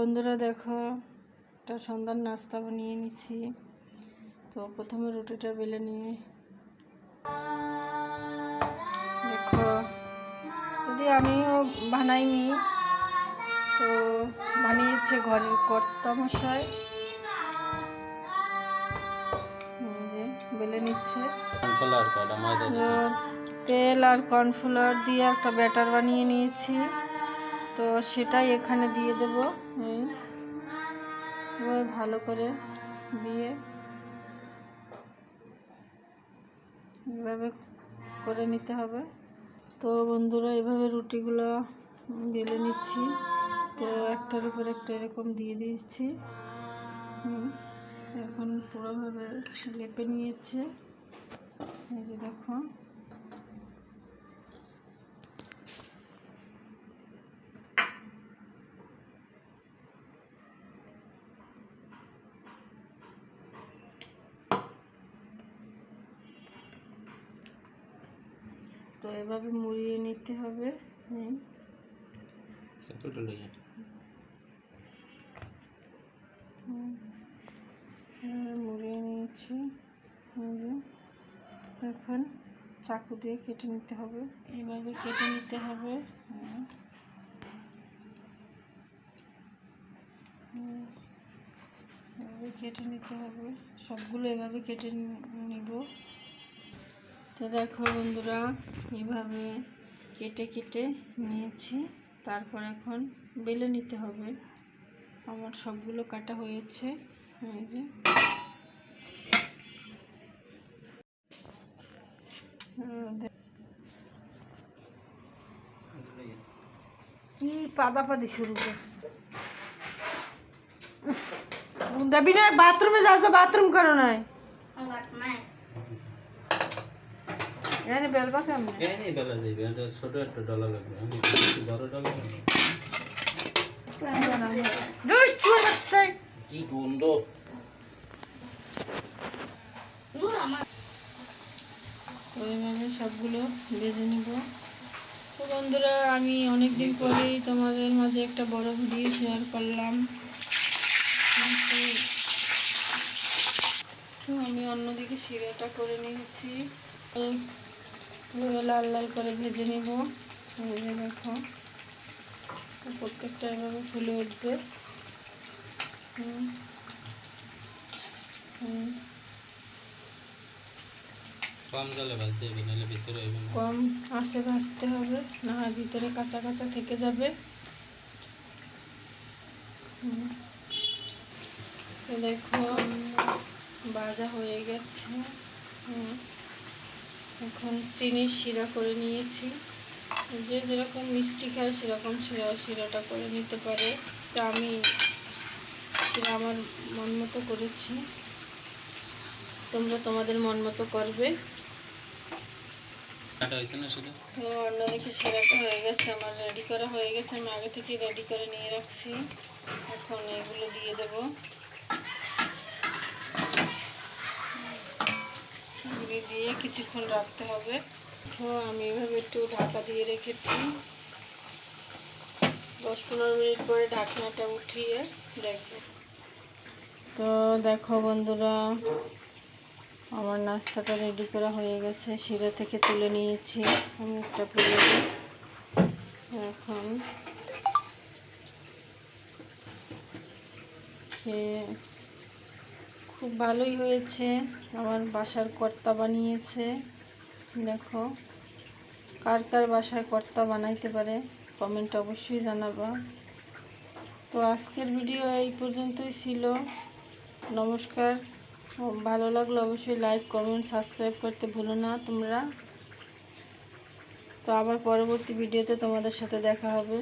বন্ধুরা দেখো একটা সন্ধ্যার নাস্তা বানিয়ে নিছি। তো প্রথমে রুটিটা বেলে নিয়ে দেখো যদি আমিও বানাইনি তো বানিয়েছে ঘরের কর্তা মশাই বেলে নিচ্ছে। তেল আর কর্নফ্লাওয়ার দিয়ে একটা ব্যাটার বানিয়ে নিয়েছি। তো সেটাই এখানে দিয়ে দেব, এই। এবার ভালো করে দিয়ে এভাবে করে নিতে হবে। তো বন্ধুরা, এভাবে রুটিগুলো বেলে নিচ্ছি। তো একটার উপর একটা এরকম দিয়ে দিচ্ছি এখন পুরোভাবে লেপে নিয়েছে। এই যে দেখো। তো এভাবে মুড়িয়ে নিতে হবে। এভাবে মুড়িয়ে নিয়েছি। এখন চাকু দিয়ে কেটে নিতে হবে। এইভাবে কেটে নিতে হবে। এভাবে কেটে নিতে হবে। সবগুলো এভাবে কেটে নিব। তো দেখো বন্ধুরা এইভাবে কেটে কেটে নিয়েছি। তারপর এখন বেলে নিতে হবে। আমার সবগুলো কাটা হয়েছে। এই যে। কি পাদাপাদি শুরু করছে? দেবী না বাথরুমে যাচ্ছ বাথরুম করো নাই। এখানে বেলবা কেমন এই নেই বেলা যাইবে এটা ছোট একটা ডলা লাগবে। আমি বড় ডলা লাগবে কি গন্ধ। ওইভাবে সবগুলো বেজে নিব। তো বন্ধুরা আমি অনেক দিন পরেই তোমাদের মাঝে একটা বড় ভিডিও শেয়ার করলাম। আমি অন্যদিকে শিরাটা করে নিয়েছি। লাল লাল করে ভেজে নিব। যে দেখো প্রত্যেকটা এভাবে ফুলে উঠবে। হুম হুম। কম জলে ভাজতে হবে নাহলে ভিতরে হইবে না। কম আঁচে ভাজতে হবে না হয় ভিতরে কাঁচা কাঁচা থেকে যাবে। দেখো ভাজা হয়ে গেছে। হুম। এখন চিনির শিরা করে নিয়েছি। যে যেরকম মিষ্টি খায় সেরকম শিরা শিরাটা করে নিতে পারে। তো আমি শিরা আমার মন মতো করেছি। তোমরা তোমাদের মন মতো করবে। অন্যদিকে সেরাটা হয়ে গেছে আমার রেডি করা হয়ে গেছে। আমি আগে থেকে রেডি করে নিয়ে রাখছি। এখন এগুলো দিয়ে দেব এগুলি দিয়ে কিছুক্ষণ রাখতে হবে। তো আমি এভাবে একটু ঢাকা দিয়ে রেখেছি। দশ পনেরো মিনিট পরে ঢাকনাটা উঠিয়ে দেখব। তো দেখো বন্ধুরা, আমার নাস্তাটা রেডি করা হয়ে গেছে। শিরা থেকে তুলে নিয়েছি আমি একটা প্লেটে। এখন খেয়ে খুব ভালোই হয়েছে। আমার বাসার কর্তা বানিয়েছে। দেখো, কার কার বাসায় কর্তা বানাইতে পারে কমেন্ট অবশ্যই জানাবা। তো আজকের ভিডিও এই পর্যন্তই ছিল। নমস্কার। ভালো লাগলে অবশ্যই লাইক কমেন্ট সাবস্ক্রাইব করতে ভুলো না তোমরা। তো আবার পরবর্তী ভিডিওতে তোমাদের সাথে দেখা হবে।